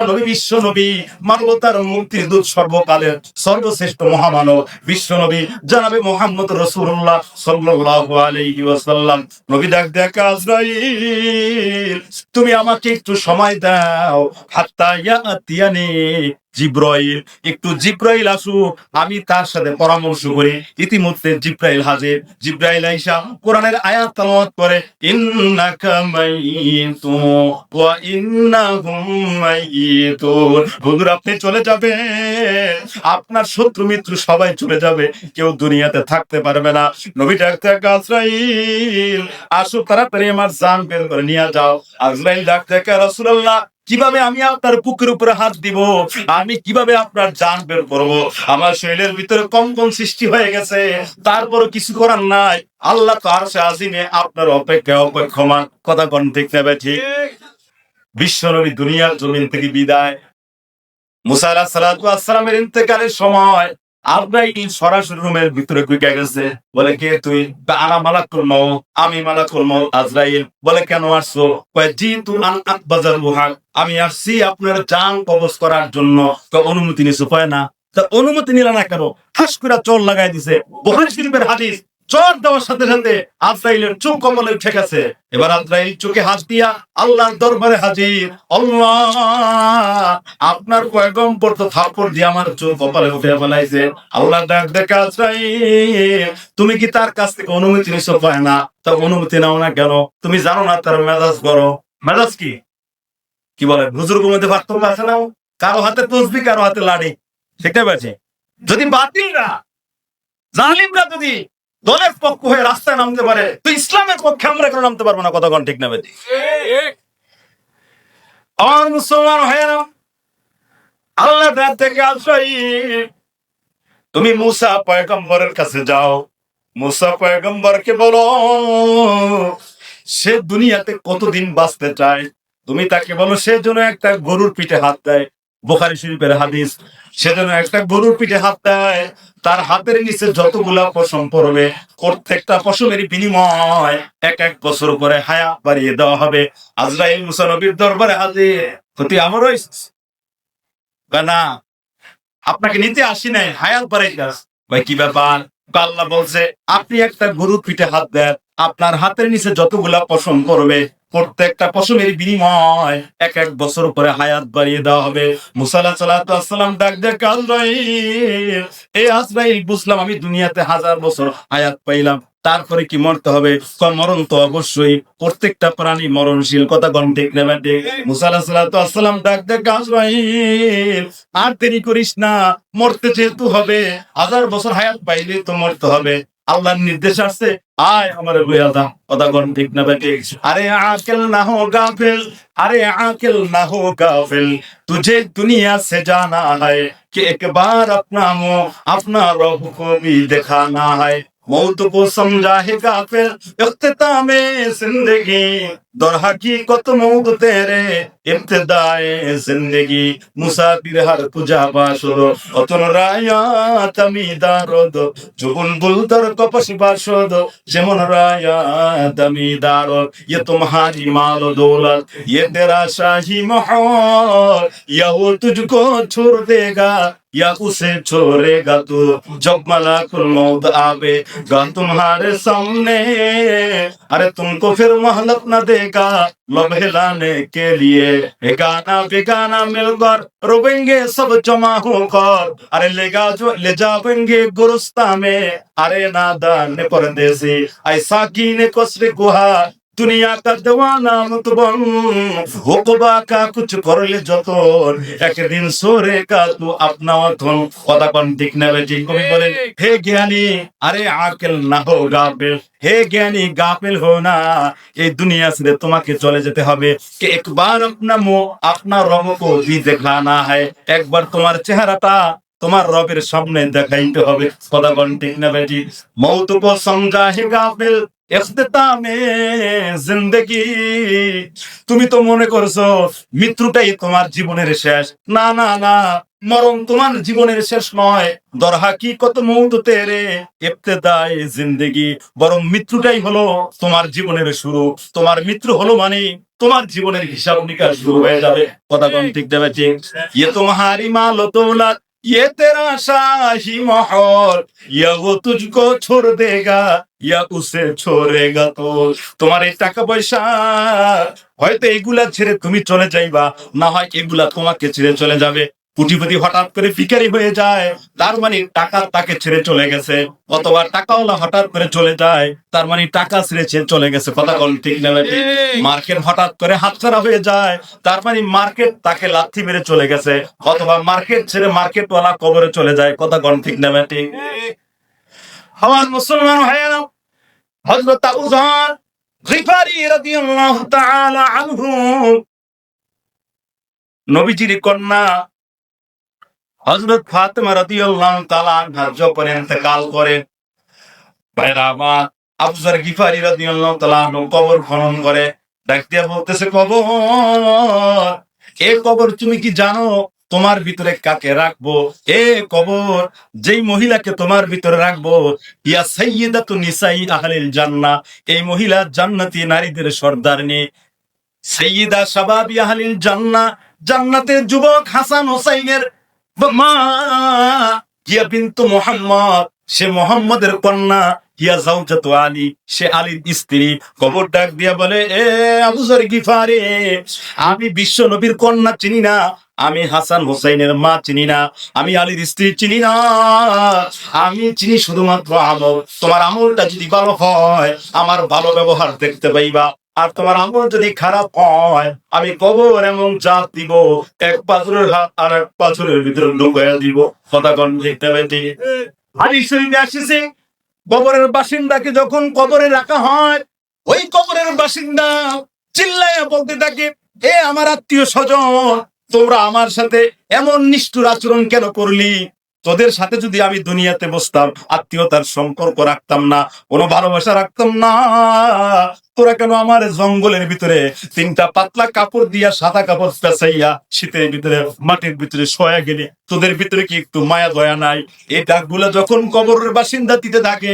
নবী বিশ্ব নবী, মানবতার মুক্তির দূত সর্বকালের সর্বশ্রেষ্ঠ মহামানব, বিশ্ব নবী, জানাবে মোহাম্মদ রসুল্লাহ সাল্লাল্লাহু আলাইহি ওয়াসাল্লাম। নবী ডাক দেখ, আজরাইল, তুমি আমাকে একটু সময় দাও। হাত্তা ইয়াতিয়ানি জিব্রাইল, একটু জিব্রাইল আসু, আমি তার সাথে পরামর্শ করি। ইতিমধ্যে জিব্রাইল হাজির। জিব্রাইল আইসা কোরআনের আয়াত তেলাওয়াত করে, ইন্নাকা মাইয়িতুন ওয়া ইন্নাহুম মাইয়িতুন হুজুর, আপনি চলে যাবে আপনার শত্রু মিত্র সবাই চলে যাবে। কেউ দুনিয়াতে থাকতে পারবে না। নবী ডাক্তার আজরাইল, আসো তাড়াতাড়ি আমার জান বের করে নিয়ে যাও। আজরাইল ডাক্তার রাসূলুল্লাহ কীভাবে আমি আপনার বুকের উপরে হাত দিব? আমি কীভাবে আপনার জান বের করব? আমার শরীরের ভিতরে কম্পন সৃষ্টি হয়ে গেছে। তারপরও কিছু করার নাই। আল্লাহ তো আর আজিমে আপনার অপেক্ষা অপেক্ষমান। কথা কোন ঠিক নেবে ঠিক? বিশ্বনবী দুনিয়ার জমিন থেকে বিদায়। মুসা আলাহ সালামের ইন্তেকালের সময় আব্রাই সরাসরি রুমের ভিতরে ঢুকে গেছে। বলে, কে তুই? আনা মালাক করমো আমি মালাক করমো আজরাইল। বলে, কেন আসছো? জি, তু আন বাজার মুহাক আমি আসছি আপনার জান কবজ করার জন্য। অনুমতি নিছো পায় না। তা অনুমতি নিলা না কেন? ঠাস করে চোর লাগাই দিছে। বহান শরীফের হাদিস চোর দেওয়ার সাথে সাথে আজরাইলের চোখ কমলে উঠে গেছে। এবার আজরাইল চোখে হাত দিয়া আল্লাহর দরবারে হাজির। আল্লাহ, আপনার পয়গম্বর তো থাপড় দিয়ে আমার চোখ কপালে উঠে ফেলাইছে। আল্লাহ ডাক তুমি কি তার কাছ থেকে অনুমতি নিছো? পায় না। তা অনুমতি নাও না কেন? তুমি জানো না তার মেজাজ করো মেজাজ কি? কি বলে? হুজুর মধ্যে পার্থক্য আছে না কারও হাতে তসবি, কারও হাতে লাড়ি। সেটাই যদি বাতিলরা, জালিমরা যদি দলের পক্ষ হয়ে রাস্তায় নামতে পারে, তো ইসলামের পক্ষে আমরা কেন নামতে পারব না? কতক্ষণ ঠিক নেবে আমার মুসলমান হয়ে না আল্লাহ থেকে আশ্রয়ী। তুমি মুসা পয়গম্বরের কাছে যাও। মুসা পয়গম্বরকে বলো, সে দুনিয়াতে কতদিন বাঁচতে চায়? তুমি তাকে বলো, সে যেন একটা গরুর পিঠে হাত দেয়। বোখারি শরীফের হাদিস। সে যেন একটা গরুর পিঠে হাত দেয়, তার হাতের নিচে যতগুলা পশম পড়বে, প্রত্যেকটা পশমের বিনিময় এক এক বছর করে হায়া বাড়িয়ে দেওয়া হবে। আজরাইল মুসানবীর দরবারে হাজির। ক্ষতি। কয়, না, আপনাকে নিতে আসি নাই, হায়াত বাড়াই ভাই, কি ব্যাপার? আল্লাহ বলছে, আপনি একটা গরুর পিঠে হাত দেন, আপনার হাতের নিচে যতগুলা পশম পড়বে প্রত্যেকটা পশমের বিনিময়। এক এক বছর পরে হায়াত বাড়িয়ে দেওয়া হবে। মুসাল্লাহ সাল্লাম ডাক দেখ আজরাইল এই আজরাইল, বুঝলাম আমি দুনিয়াতে হাজার বছর হায়াত পাইলাম। তারপরে কি মরতে হবে? মরণ তো অবশ্যই। প্রত্যেকটা প্রাণী মরণশীল। কথা গণ ঠিক নেবে ঠিক মুসাল্লাহ সাল্লাম ডাক দে আজরাইল আর দেরি করিস না। মরতে যেহেতু হবে, হাজার বছর হায়াত পাইলে তো মরতে হবে। আল্লাহর নির্দেশ আসছে আয় আমার বইয়া দা কথা কোন ঠিক না বেটে আরে আকেল না হো গাফিল अरे आकिल ना हो गाफिल तुझे दुनिया से जाना है कि एक बार अपना मुंह अपना रब को भी दिखाना है मौत को समझा है गाफिल इख्तिताम जिंदगी दर हकीकत मौत तेरे इब्तिदाए जिंदगी মুসাফির হার পূজা বাসর অতন রায়া তামি দারদ যুবন বুলদর কপসি বাসদ যেমন রায়া তামি দারদ ये तुम्हारी माल दौलत ये तेरा शाही माहौल या वो तुझको छोड़ देगा या उसे छोड़ेगा तू जब मलाकुल मौत आवेगा तुम्हारे सामने अरे तुमको फिर मोहलत न देगा लबहलाने के लिए। गाना बेगाना मिलकर रोबेंगे सब जमा होकर। अरे लेगा जो ले जावेंगे गुरुस्ता में। अरे नादान परदेसी, ऐसा कीने कसरे गुहा দুনিয়া দেওয়ানা হুকবা করলে একদিন আপনা অথন। ঠিক কবি বলেন, হে জ্ঞানী, আরে আকেল না হো গাফেল। হে জ্ঞানী, গাফেল হো না। এই দুনিয়া ছেড়ে তোমাকে চলে যেতে হবে। কে একবার আপনা মো, আপনা রব কো দেখা না হয়। একবার তোমার চেহারাটা তোমার রবের সামনে দেখাইতে হবে। কথা কোন ঠিক না বেজি মৌতুব হে গাফেল। ইখতিতামে জিন্দেগি। তুমি তো মনে করছ, মৃত্যুটাই তোমার জীবনের শেষ। না না না, মরণ তোমার জীবনের শেষ নয়। দর হাকিকত মৌত তেরে ইবতেদায়ে জিন্দেগি। বরং মৃত্যুটাই হলো তোমার জীবনের শুরু। তোমার মৃত্যু হলো মানে তোমার জীবনের হিসাব নিকাশ শুরু হয়ে যাবে। কথা কোন ঠিক দেবে? ঠিক। ইয়ে তোমারি মাল দৌলত ये तेरा शाही माहौल या वो तुझको छोड़ देगा या उसे छोड़ेगा तो তোমার এই টাকা পয়সা হয়তো এগুলা ছেড়ে তুমি চলে যাইবা না হয় এগুলা তোমাকে ছেড়ে চলে যাবে পুটিপতি হঠাৎ করে ফিকারি হয়ে যায়। তার মানে টাকা তাকে ছেড়ে চলে গেছে। অথবা টাকাওয়ালা হঠাৎ করে চলে যায় তার মানে টাকা ছেড়ে চলে গেছে। কথা বল ঠিক না মার্কেট হঠাৎ করে হাতছাড়া হয়ে যায়। তার মানে মার্কেট তাকে লাথি মেরে চলে গেছে। অথবা মার্কেট ছেড়ে মার্কেটওয়ালা কবরে চলে যায়। কথা কোন ঠিক না বেঠিক? আমার মুসলমান ভাইয়েরা হযরত আবু যর গিফারি রাদিয়াল্লাহু তাআলা আনহু নবীজির কন্যা হযরত ফাতেমা রাদিয়াল্লাহু তাআলা আনহার যখন ইন্তেকাল করে ভাইরা আমার গিফারি রাদিয়াল্লাহু তাআলা কবর খনন করে। ডাক দিয়া বলতেছে, কবর, এ কবর তুমি কি জানো? তোমার ভিতরে কাকে রাখব? এ কবর, যেই মহিলাকে তোমার ভিতরে রাখব, ইয়া সাইয়্যিদাতু নিসাই আহলিল জান্নাহ। এই মহিলা জান্নাতি নারীদের সর্দারনি সাইয়্যিদা শাবাবি আহলিল জান্নাহ, জান্নাতের যুবক হাসান হোসাইনের ইয়া বিন্তু মুহাম্মদ, সে মোহাম্মদের কন্যা ইয়া আলী, সে আলীর স্ত্রী। কবর ডাক দিয়া বলে, এ আবু গিফারি আমি বিশ্ব নবীর কন্যা চিনি না, আমি হাসান হোসেনের মা চিনি না, আমি আলীর স্ত্রী চিনি না। আমি চিনি শুধুমাত্র আমল। তোমার আমলটা যদি ভালো হয়, আমার ভালো ব্যবহার দেখতে পাইবা। আর তোমার আমল যদি খারাপ হয়, আমি কবর এবং জাত দিব। এক পাথরের হাত আর এক পাথরের ভিতরে ঢুকাইয়া দিব। কথা কন দেখতে আসছে, কবরের বাসিন্দাকে যখন কবরে রাখা হয়, ওই কবরের বাসিন্দা চিল্লাইয়া বলতে থাকে, এ আমার আত্মীয় স্বজন, তোমরা আমার সাথে এমন নিষ্ঠুর আচরণ কেন করলি? তোদের সাথে যদি আমি দুনিয়াতে বসতাম, আত্মীয়তার সম্পর্ক রাখতাম না, কোনো ভালোবাসা রাখতাম না। তোরা কেন আমার জঙ্গলের ভিতরে তিনটা পাতলা কাপড় দিয়া সাদা কাপড় পেঁচাইয়া শীতের ভিতরে, মাটির ভিতরে শোয়া গেলে? তোদের ভিতরে কি একটু মায়া, দয়া নাই? এই ডাকগুলা যখন কবরের বাসিন্দা দিতে থাকে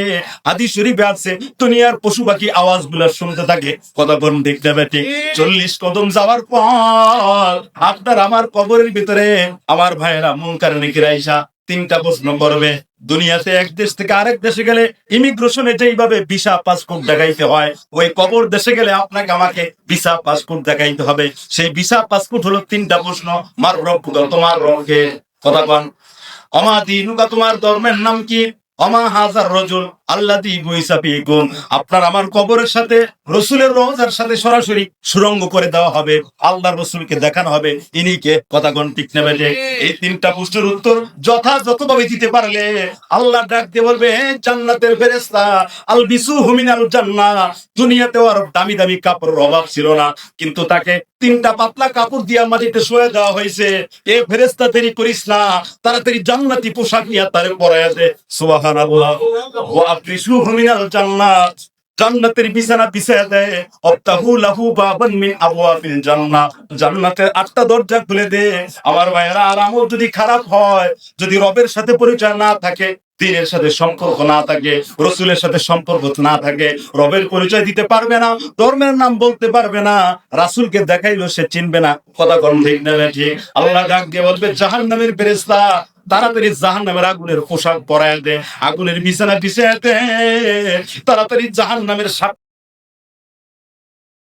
আদি শরীফে আছে, দুনিয়ার পশু পাখি আওয়াজগুলা শুনতে থাকে। কথা কোন দেখতে বেটে? চল্লিশ কদম যাওয়ার পর আপনার আমার কবরের ভিতরে, আমার ভাইয়েরা মুনকার নিকিরাইসা তিনটা প্রশ্ন করবে দুনিয়াতে এক দেশ থেকে আরেক দেশে গেলে ইমিগ্রেশনে যেইভাবে ভিসা পাসপোর্ট দেখাইতে হয়, ওই কবর দেশে গেলে আপনাকে আমাকে ভিসা পাসপোর্ট দেখাইতে হবে। সেই ভিসা পাসপোর্ট হলো তিনটা প্রশ্ন, মার রব তোমার রঙকে কথা কন অমা দিনুকা তোমার ধর্মের নাম কি? অমা হাজার রজুল আল্লাহ আপনার আমার কবরের সাথে, রসুলের রোজার সাথে সরাসরি সুরঙ্গ করে দেওয়া হবে। রসুলকে দেখানো হবে। ইনিকে কথা কোন ঠিক নেবে যে এই তিনটা উত্তর যথাযথভাবে দিতে পারলে আল্লাহ ডাক দিয়ে বলবে জান্নাতের ফেরেস্তা আল বিসু জান্না আর দামি দামি কাপড়ের অভাব ছিল না। কিন্তু তাকে তিনটা পাতলা কাপড় দিয়া মাটিতে শুয়ে দেওয়া হয়েছে। এ ফেরেস্তা দেরি করিস না। তাড়াতাড়ি জান্নাতি পোশাক নিয়ে তারে পরাইয়া দে। সুবহানাল্লাহ। ওয়া জান্নাতের বিছানা দেয় অফতাহু লাহু জান্নাতের আটটা দরজা খুলে দে। আমার আর আমল যদি খারাপ হয়, যদি রবের সাথে পরিচয় না থাকে, দিনের সাথে সম্পর্ক না থাকে, রসুলের সাথে সম্পর্ক না থাকে, রবের পরিচয় দিতে পারবে না, ধর্মের নাম বলতে পারবে না, রাসুলকে দেখাইলো সে চিনবে না। কথা কম ঠিক না ঠিক? আল্লাহ ডাক দিয়ে বলবে জাহান নামের ফেরেস্তা তাড়াতাড়ি জাহান নামের আগুনের পোশাক পরায় দে আগুনের বিছানা বিছায় তাড়াতাড়ি জাহান নামের